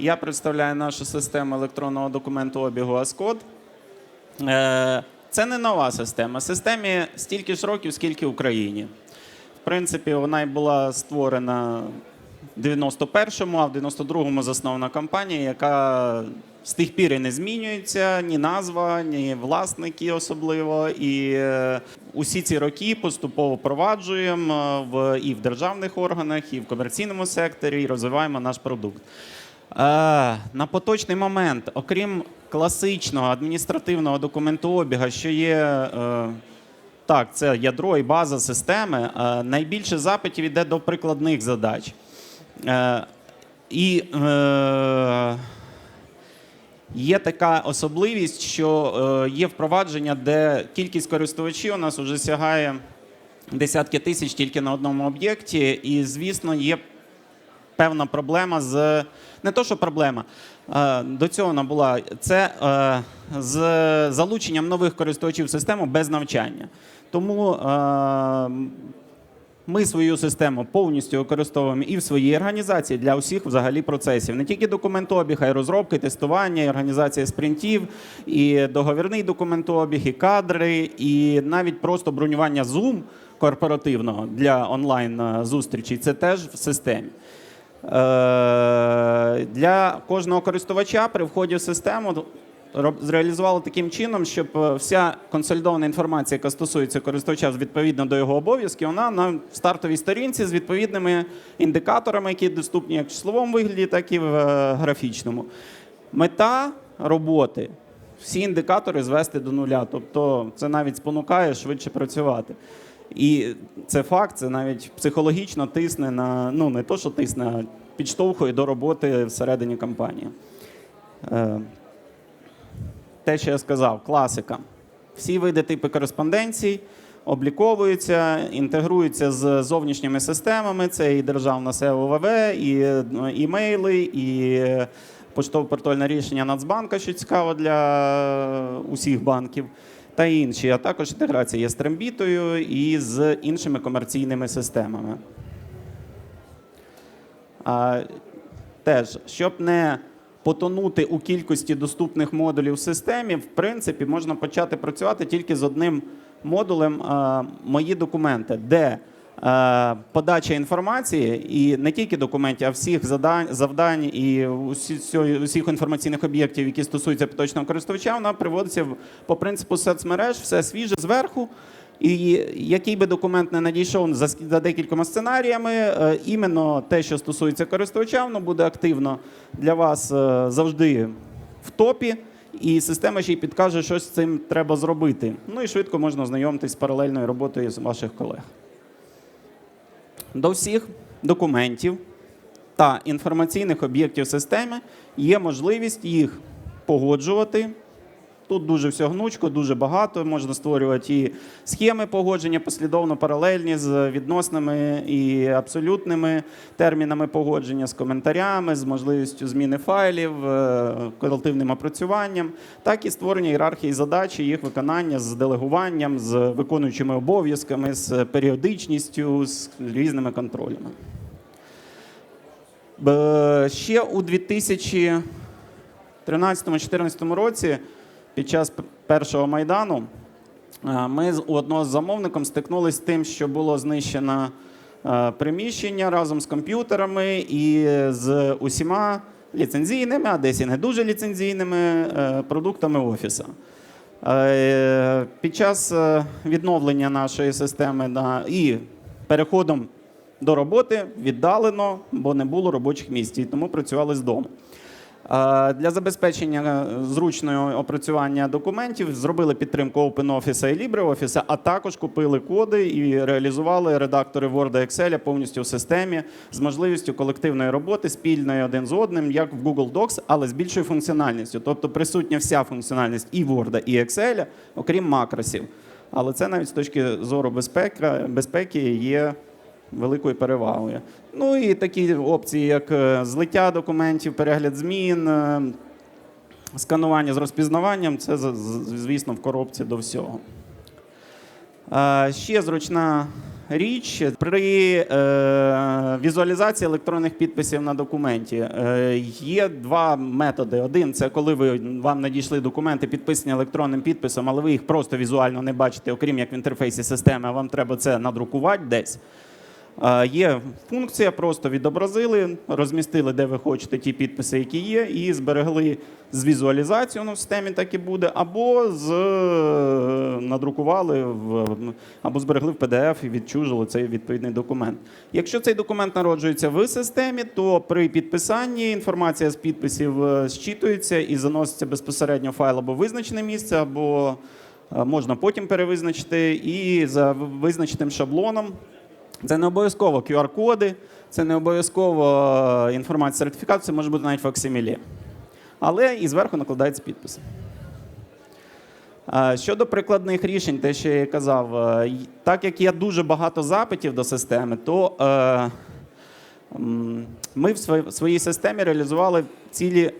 Я представляю нашу систему електронного документообігу ASCOD. Е, Це не нова система. Системі стільки ж років, скільки Україні. В принципі, вона й була створена в 91-му, а в 92-му заснована компанія, яка з тих пір і не змінюється, ні назва, ні власники особливо. І е, усі ці роки поступово впроваджуємо е, в, і в державних органах, і в комерційному секторі, і розвиваємо наш продукт. Е, На поточний момент, окрім класичного адміністративного документообіга, що є е, так, це ядро і база системи, е, найбільше запитів йде до прикладних задач. І є така особливість, що є впровадження, де кількість користувачів у нас вже сягає десятки тисяч тільки на одному об'єкті. І, звісно, є певна проблема з не то, що проблема. е, До цього вона була це е, з залученням нових користувачів в систему без навчання. Тому е, ми свою систему повністю використовуємо і в своїй організації для усіх взагалі процесів. Не тільки документообіг, а й розробки, тестування, і організація спринтів, і договірний документообіг, і кадри, і навіть просто бронювання Zoom корпоративного для онлайн зустрічей. Це теж в системі. Е, Для кожного користувача при вході в систему зреалізували таким чином, щоб е, вся консолідована інформація, яка стосується користувача відповідно до його обов'язків, вона на стартовій сторінці з відповідними індикаторами, які доступні як в числовому вигляді, так і в е, графічному. Мета роботи всі індикатори звести до нуля. Тобто це навіть спонукає швидше працювати. І це факт, це навіть психологічно тисне на ну не то, що тисне, а підштовхує до роботи всередині компанії. Е, те, що я сказав, класика. Всі види типи кореспонденцій обліковуються, інтегруються з зовнішніми системами. Це і державна СЕО ВВ, і е, імейли, і е, поштово-портальне рішення Нацбанка, що цікаво для усіх банків, та інші, а також інтеграція з Трембітою і з іншими комерційними системами. А, теж, щоб не потонути у кількості доступних модулів в системі, в принципі, можна почати працювати тільки з одним модулем а, Мої документи, де подача інформації і не тільки документів, а всіх завдань і усі, усіх інформаційних об'єктів, які стосуються поточного користувача, вона приводиться по принципу соцмереж, все свіже зверху. І який би документ не надійшов за, декількома сценаріями, е, іменно те, що стосується користувача, воно буде активно для вас е, завжди в топі, і система ще й підкаже, що з цим треба зробити. Ну і швидко можна ознайомитись з паралельною роботою з ваших колег. До всіх документів та інформаційних об'єктів системи є можливість їх погоджувати. Тут дуже все гнучко, дуже багато. Можна створювати і схеми погодження послідовно паралельні з відносними і абсолютними термінами погодження, з коментарями, з можливістю зміни файлів, е, колективним опрацюванням, так і створення ієрархії задач, і їх виконання з делегуванням, з виконуючими обов'язками, з періодичністю, з різними контролями. Ще у 2013-2014 році, під час першого майдану, е, ми з- одного з замовником стикнулися з тим, що було знищено е, приміщення разом з комп'ютерами і з усіма ліцензійними, а десь і не дуже ліцензійними е, продуктами офісу. Е, Під час відновлення нашої системи і переходом до роботи віддалено, бо не було робочих місць, і тому працювали з дому. Для забезпечення зручного опрацювання документів зробили підтримку OpenOffice і LibreOffice, а також купили коди і реалізували редактори Word і Excel повністю в системі з можливістю колективної роботи спільної один з одним, як в Google Docs, але з більшою функціональністю. Тобто присутня вся функціональність і Word, і Excel, окрім макросів. Але це навіть з точки зору безпеки, безпеки є великою перевагою. Ну і такі опції, як е, злиття документів, перегляд змін, е, сканування з розпізнаванням це, звісно, в коробці до всього. Е, Ще зручна річ при візуалізації електронних підписів на документі. Є два методи. Один це коли ви вам надійшли документи, підписані електронним підписом, але ви їх просто візуально не бачите, окрім як в інтерфейсі системи, а вам треба це надрукувати десь. Є функція, просто відобразили, розмістили, де ви хочете ті підписи, які є, і зберегли з візуалізацією, воно в системі так і буде, або з е, надрукували в або зберегли в PDF і відчужили цей відповідний документ. Якщо цей документ народжується в системі, то при підписанні інформація з підписів е, зчитується і заноситься безпосередньо в файл або визначене місце, або е, можна потім перевизначити, і за визначеним шаблоном. Це не обов'язково QR-коди, це не обов'язково е, інформація сертифікату, це може бути навіть факсимілі. Але і зверху накладається підпис. Е, Щодо прикладних рішень, те, що я казав, е, так як є дуже багато запитів до системи, то ми в своїй- системі реалізували цілі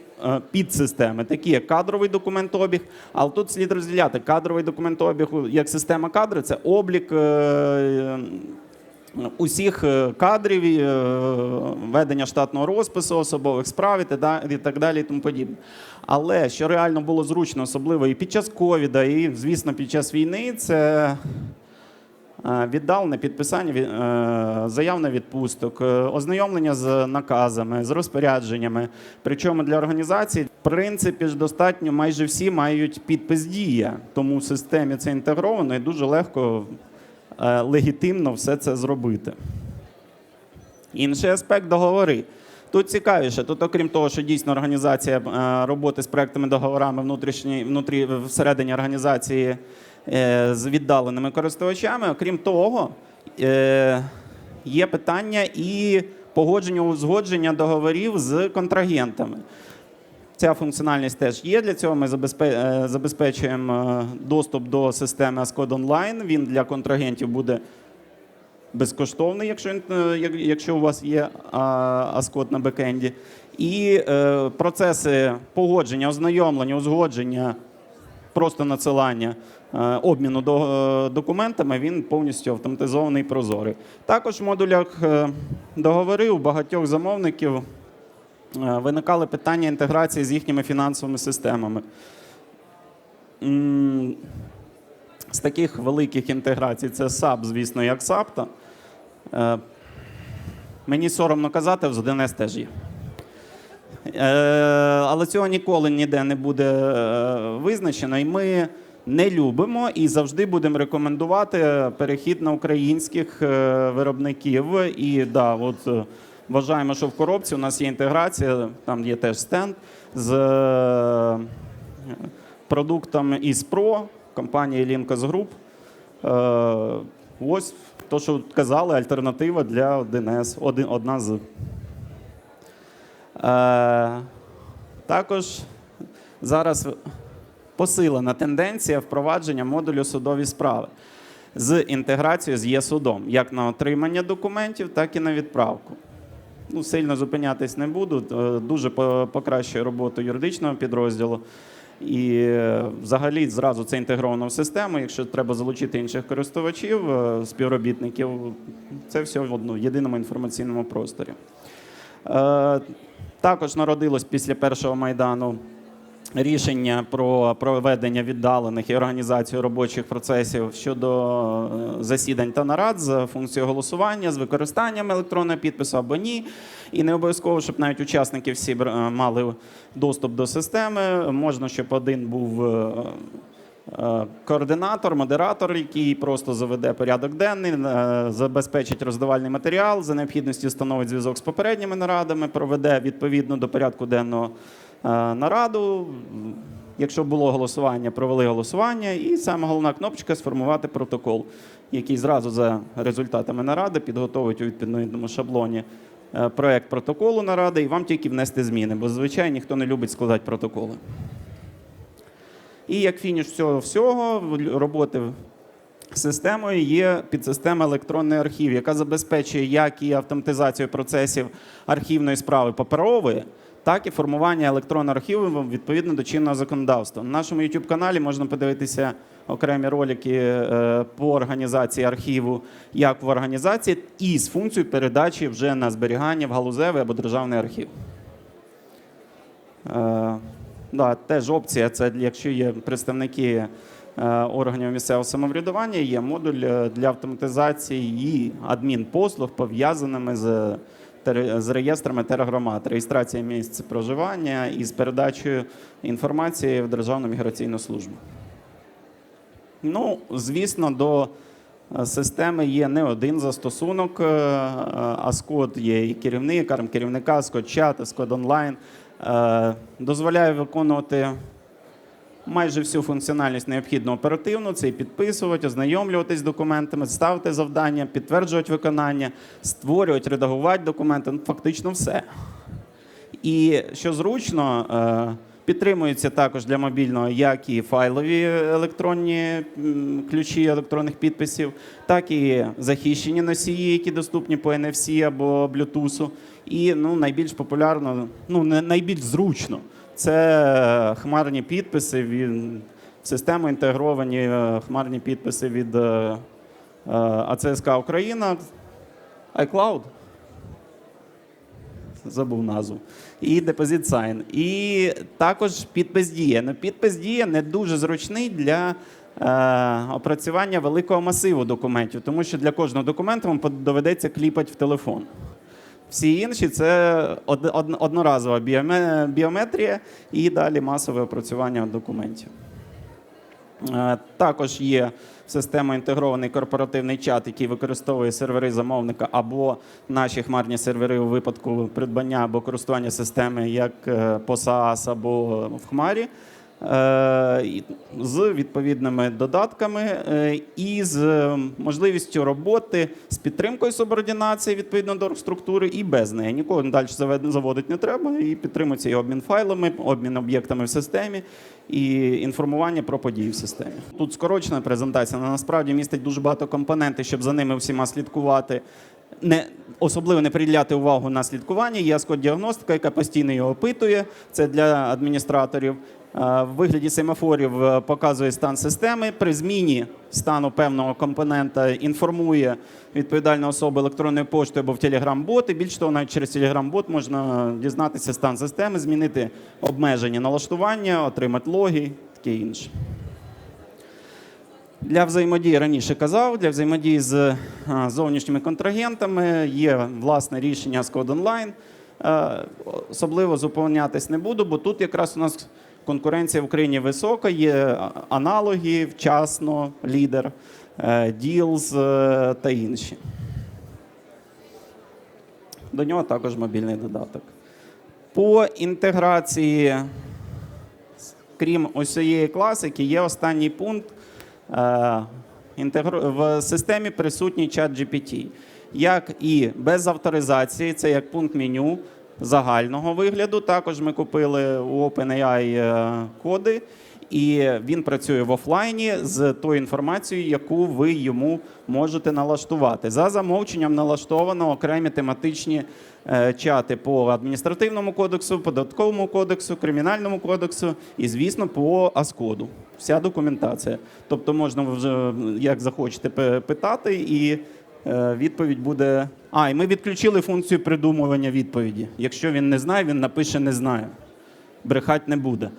підсистеми, такі як кадровий документообіг. Але тут слід розділяти кадровий документообіг як система кадри це облік. Усіх е, кадрів, е, ведення штатного розпису, особових справ і так далі, і тому подібне. Але що реально було зручно, особливо і під час ковіда, і, звісно, під час війни, це е, віддалене підписання заяв на відпусток, ознайомлення з наказами, з розпорядженнями. Причому для організацій, в принципі, ж достатньо майже всі мають підпис дія, тому в системі це інтегровано і дуже легко легітимно все це зробити. Інший аспект договори. Тут цікавіше. Тут, окрім того, що дійсно організація е, роботи з проектами договорами внутрішні, внутрі, всередині організації е, з віддаленими користувачами, окрім того, е, є питання і погодження узгодження договорів з контрагентами. Ця функціональність теж є. Для цього ми е, забезпечуємо е, доступ до системи Ascode Online. Він для контрагентів буде безкоштовний, якщо, е, як- якщо у вас є Ascode на бекенді. І процеси погодження, ознайомлення, узгодження, просто надсилання, обміну документами, він повністю автоматизований і прозорий. Також в модулях договори у багатьох замовників виникали питання інтеграції з їхніми фінансовими системами. З таких великих інтеграцій це SAP, звісно, як SAPTA. Е, Мені соромно казати, в ЗДНС теж є. Е, Але цього ніколи ніде не буде е, визначено, і ми не любимо і завжди будемо рекомендувати перехід на українських е, виробників. І да, от е, вважаємо, що в коробці у нас є інтеграція, там є теж стенд з е, продуктом із Pro компанії Linkos Group. Е, Ось то, що казали, альтернатива для ДНС, один, одна з. Е, також зараз посилена тенденція впровадження модулю судові справи з інтеграцією з є-судом, як на отримання документів, так і на відправку. Ну, сильно зупинятись не буду. е, Дуже покращує роботу юридичного підрозділу. І е, взагалі зразу це інтегровано в систему. Якщо треба залучити інших користувачів, е, співробітників, це все в одному єдиному інформаційному просторі. Також народилось після першого майдану рішення про проведення віддалених і організацію робочих процесів щодо е, засідань та нарад з функцією голосування, з використанням електронного підпису або ні. І не обов'язково, щоб навіть учасники всі е, мали доступ до системи. Можна, щоб один був. е, Координатор, модератор, який просто заведе порядок денний, забезпечить роздавальний матеріал, за необхідності встановить зв'язок з попередніми нарадами, проведе відповідно до порядку денного нараду. Якщо було голосування, провели голосування, і саме головна кнопочка сформувати протокол, який зразу за результатами наради підготовить у відповідному шаблоні е, проект протоколу наради, і вам тільки внести зміни, бо зазвичай ніхто не любить складати протоколи. І як фініш цього всього роботи системою є підсистема електронний архів, яка забезпечує як і автоматизацію процесів архівної справи паперової, так і формування електронного архіву відповідно до чинного законодавства. На нашому youtube каналі можна подивитися окремі ролики е, по організації архіву, як в організації, і з функцією передачі вже на зберігання в галузевий або державний архів. Е, да, теж опція, це якщо є представники е, органів місцевого самоврядування, є модуль для автоматизації і адмінпослуг, пов'язаними з, з реєстрами тергромад, реєстрація місць проживання і з передачею інформації в Державну міграційну службу. Ну, звісно, до е, системи є не один застосунок. е, е, Аскод є і керівник, керівника, Аскод чат, Аскод онлайн. Дозволяє виконувати майже всю функціональність необхідно оперативно. Це і підписувати, ознайомлюватись з документами, ставити завдання, підтверджувати виконання, створювати, редагувати документи. Ну, фактично все. І що зручно, е, підтримується також для мобільного як і файлові електронні ключі електронних підписів, так і захищені носії, які доступні по NFC або Bluetooth. І ну, найбільш популярно, ну найбільш зручно це хмарні підписи від в систему інтегровані е, хмарні підписи від е, е, АЦСК Україна, iCloud забув назву. І Deposit Sign. І також підпис дія. Ну, підпис дія не дуже зручний для е, опрацювання великого масиву документів, тому що для кожного документу вам доведеться кліпати в телефон. Всі інші це од- од- одноразова біоме- біометрія і далі масове опрацювання документів. Е, Також є система інтегрований корпоративний чат, який використовує сервери замовника або наші хмарні сервери у випадку придбання або користування системи як е, по SaaS або в хмарі. Е, З відповідними додатками е, і з е, можливістю роботи з підтримкою субординації відповідно до структури і без неї. Нікого далі заводити не треба. І підтримується і обмін файлами, обмін об'єктами в системі і інформування про події в системі. Тут скорочена презентація, але насправді містить дуже багато компонентів, щоб за ними всіма слідкувати. Не особливо не приділяти увагу на слідкування. Є діагностика, яка постійно його опитує. Це для адміністраторів. Е, В вигляді семафорів е, показує стан системи. При зміні стану певного компонента інформує відповідальну особу електронною поштою або в Telegram-бот. І більш того, навіть через Telegram-бот можна дізнатися стан системи, змінити обмеження налаштування, отримати логи, таке інше. Для взаємодії раніше казав, для взаємодії з зовнішніми контрагентами є власне рішення з Code Online. Е, Особливо зупинятись не буду, бо тут якраз у нас конкуренція в Україні висока, є аналоги, вчасно, лідер, е, Deals е, та інші. До нього також мобільний додаток. По інтеграції крім ось цієї класики, є останній пункт. Е, В системі присутній чат GPT. Як і без авторизації, це як пункт меню загального вигляду. Також ми купили у OpenAI е, коди, і він працює в офлайні з тою інформацією, яку ви йому можете налаштувати. За замовченням налаштовано окремі тематичні е, чати по адміністративному кодексу, податковому кодексу, кримінальному кодексу і, звісно, по АСКОДу. Вся документація. Тобто можна вже як захочете питати, і відповідь буде. А, і ми відключили функцію придумування відповіді. Якщо він не знає, він напише не знаю. Брехати не буде.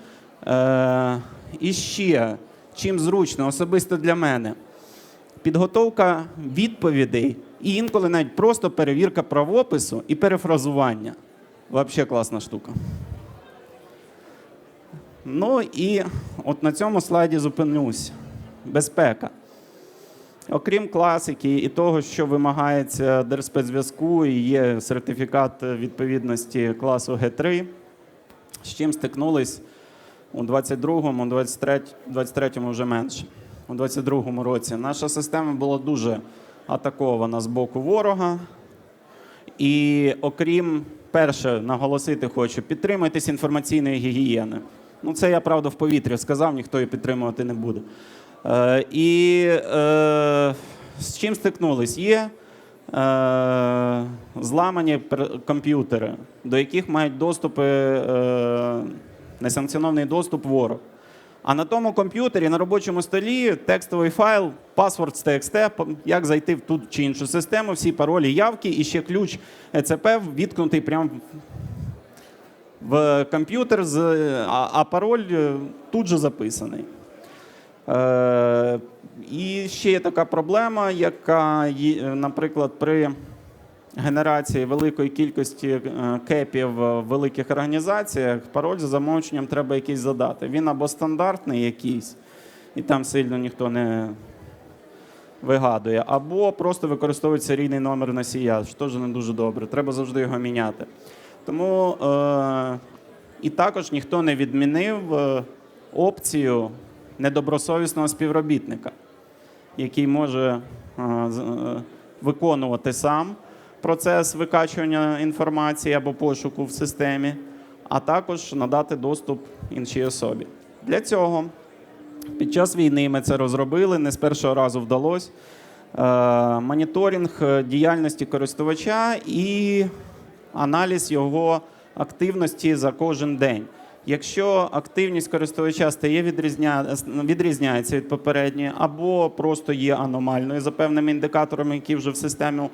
Е, і ще, чим зручно, особисто для мене, підготовка відповідей і інколи навіть просто перевірка правопису і перефразування. Взагалі класна штука. Ну і от на цьому слайді зупинюсь. Безпека. Окрім класики і того, що вимагається Держспецзв'язку, і є сертифікат відповідності класу Г3, з чим стикнулись у 22-му, 23 23-му вже менше. У 22-му році наша система була дуже атакована з боку ворога. І окрім перше, наголосити хочу, підтримуйтесь інформаційної гігієни. Ну, це я правда в повітрі сказав, ніхто її підтримувати не буде. Е, і е, з чим стикнулись? Є е, зламані комп'ютери, до яких мають доступи, несанкціонований доступ ворог. А на тому комп'ютері на робочому столі текстовий файл, паспорт з TXT, як зайти в ту чи іншу систему, всі паролі, явки і ще ключ ЕЦП відкнутий прямо в комп'ютер, а, пароль тут же записаний. Е, і ще є така проблема, яка, наприклад, при генерації великої кількості е, кепів в великих організаціях, пароль за замовченням треба якийсь задати. Він або стандартний якийсь, і там сильно ніхто не вигадує, або просто використовується серійний номер носія, що теж не дуже добре. Треба завжди його міняти. Тому е, і також ніхто не відмінив е, опцію недобросовісного співробітника, який може е, е, виконувати сам процес викачування інформації або пошуку в системі, а також надати доступ іншій особі. Для цього під час війни ми це розробили, не з першого разу вдалося. Е, Моніторинг діяльності користувача і аналіз його активності за кожен день. Якщо активність користувача стає відрізня... відрізняється від попередньої, або просто є аномальною за певними індикаторами, які вже в систему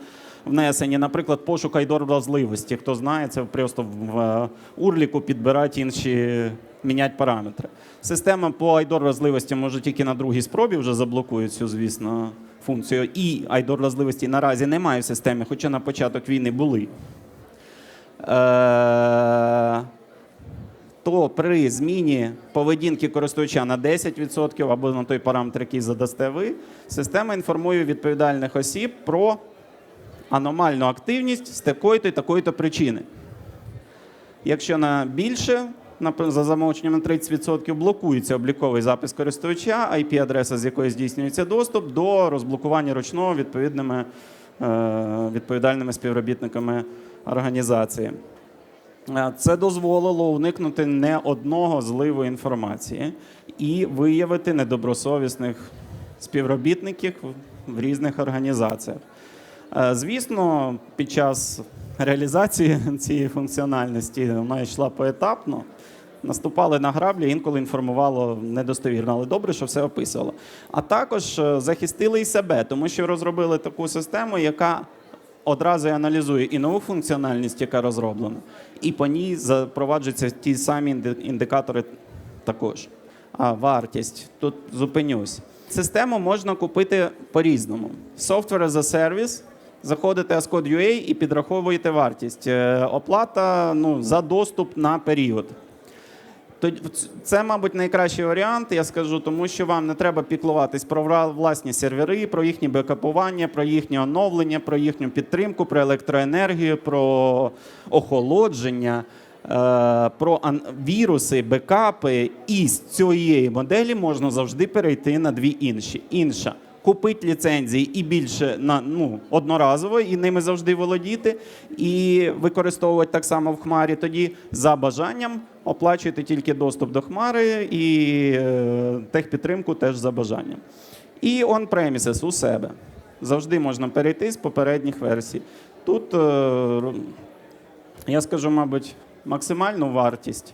внесені, наприклад, пошук айдор вразливості. Хто знає, це просто в е, урліку підбирати інші, міняти параметри. Система по айдор вразливості може тільки на другій спробі вже заблокує цю, звісно, функцію. І айдор вразливості наразі немає в системі, хоча на початок війни були. Е, то при зміні поведінки користувача на 10% або на той параметр, який задасте ви, система інформує відповідальних осіб про аномальну активність з такої-то і такої-то причини. Якщо на більше, за замовченням на 30% блокується обліковий запис користувача, IP-адреса, з якої здійснюється доступ, до розблокування ручного відповідними е, відповідальними співробітниками організації. Е, Це дозволило уникнути не одного зливу інформації і виявити недобросовісних співробітників в різних організаціях. Е, Звісно, під час реалізації цієї функціональності вона йшла поетапно. Наступали на граблі, інколи інформувало недостовірно, але добре, що все описувало. А також е, захистили і себе, тому що розробили таку систему, яка одразу і аналізує і нову функціональність, яка розроблена, і по ній запроваджуються ті самі індикатори також. А вартість тут зупинюсь. Систему можна купити по-різному. Software as a service. Заходите Ascode.ua і підраховуєте вартість. Е, Оплата ну, за доступ на період. Це, мабуть, найкращий варіант, я скажу, тому що вам не треба піклуватись про власні сервери, про їхнє бекапування, про їхнє оновлення, про їхню підтримку, про електроенергію, про охолодження, е, про віруси, бекапи. І з цієї моделі можна завжди перейти на дві інші. Інша. Купити ліцензії і більше на ну одноразово, і ними завжди володіти, і використовувати так само в хмарі. Тоді за бажанням оплачуєте тільки доступ до хмари і е, техпідтримку теж за бажанням. І on-premises у себе. Завжди можна перейти з попередніх версій. Тут е, я скажу, мабуть, максимальну вартість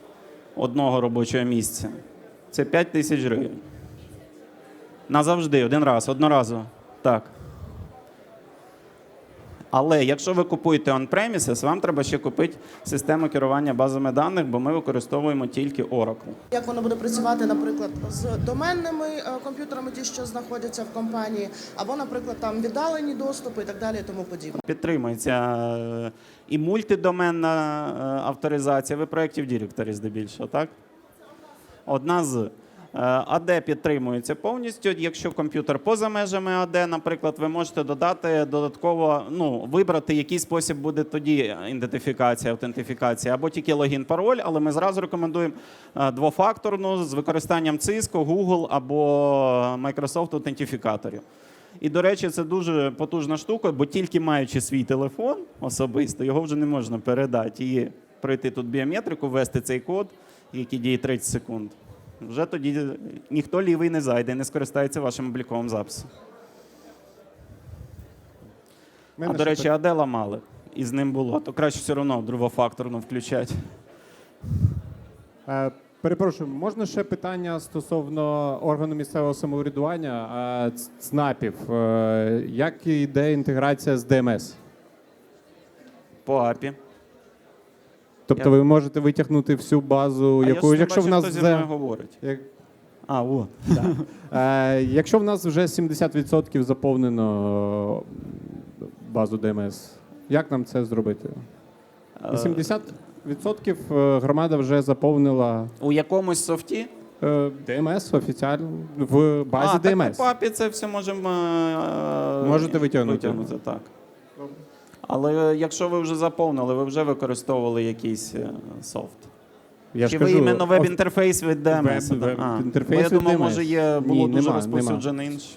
одного робочого місця це 5 тисяч гривень. Назавжди, один раз, одноразово. Так. Але якщо ви купуєте on-premises, вам треба ще купити систему керування базами даних, бо ми використовуємо тільки Oracle. Як воно буде працювати, наприклад, з доменними е, комп'ютерами, ті, що знаходяться в компанії, або, наприклад, там віддалені доступи і так далі, і тому подібне. Підтримується е, і мультидоменна е, авторизація. Ви проєктів директорі здебільшого, так? Одна з. Е, AD підтримується повністю. Якщо комп'ютер поза межами AD, наприклад, ви можете додати додатково, ну, вибрати, який спосіб буде тоді ідентифікація, аутентифікація, або тільки логін, пароль, але ми зразу рекомендуємо е, двофакторну з використанням Cisco, Google або Microsoft аутентифікаторів. І, до речі, це дуже потужна штука, бо тільки маючи свій телефон особисто, його вже не можна передати і пройти тут біометрику, ввести цей код, який діє 30 секунд. Вже тоді ніхто лівий не зайде, не скористається вашим обліковим записом. Мене А до речі, АД ламали. і з ним було, то краще все одно другофакторно включати. Е, Перепрошую, можна ще питання стосовно органу місцевого самоврядування е, ЦНАПів. Е, Як йде інтеграція з ДМС? По АПІ. Тобто Я- ви можете витягнути всю базу, А яку, я ж не якщо в бачив, нас хто зі вже, мною говорить. як, А, от. е, якщо в нас вже 70% заповнено е, базу ДМС, як нам це зробити? Е, 80% е, громада вже заповнила У якомусь софті е, ДМС офіціально в базі а, так ДМС. по АПІ це все можемо е, Можете витягнути. витягнути так. Але якщо ви вже заповнили, ви вже використовували якийсь е, софт. Я Чи ж ви кажу, іменно веб-інтерфейс від DMS? Веб- да? А. веб-інтерфейс Бо я від думав, DMS. може є, було Ні, дуже нема, розповсюджене інше.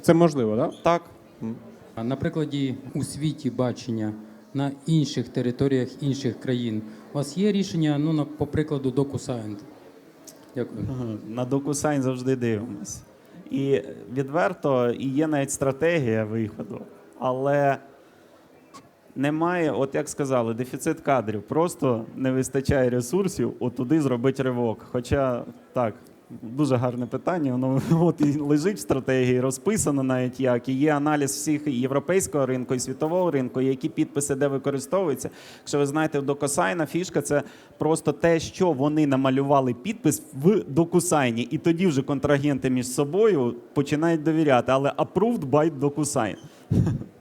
Це можливо, так? Так. А На прикладі у світі бачення на інших територіях інших країн. У вас є рішення, ну, на, по прикладу DocuSign? Дякую. На DocuSign завжди дивимося. І відверто, і є навіть стратегія виходу, але немає, от як сказали, дефіцит кадрів. Просто не вистачає ресурсів отуди зробити ривок. Хоча так, дуже гарне питання, воно от і лежить в стратегії, розписано навіть як. І є аналіз всіх європейського ринку і світового ринку, і які підписи де використовуються. Якщо ви знаєте, в DocuSign фішка це просто те, що вони намалювали підпис в DocuSign. І тоді вже контрагенти між собою починають довіряти. Але approved by DocuSign.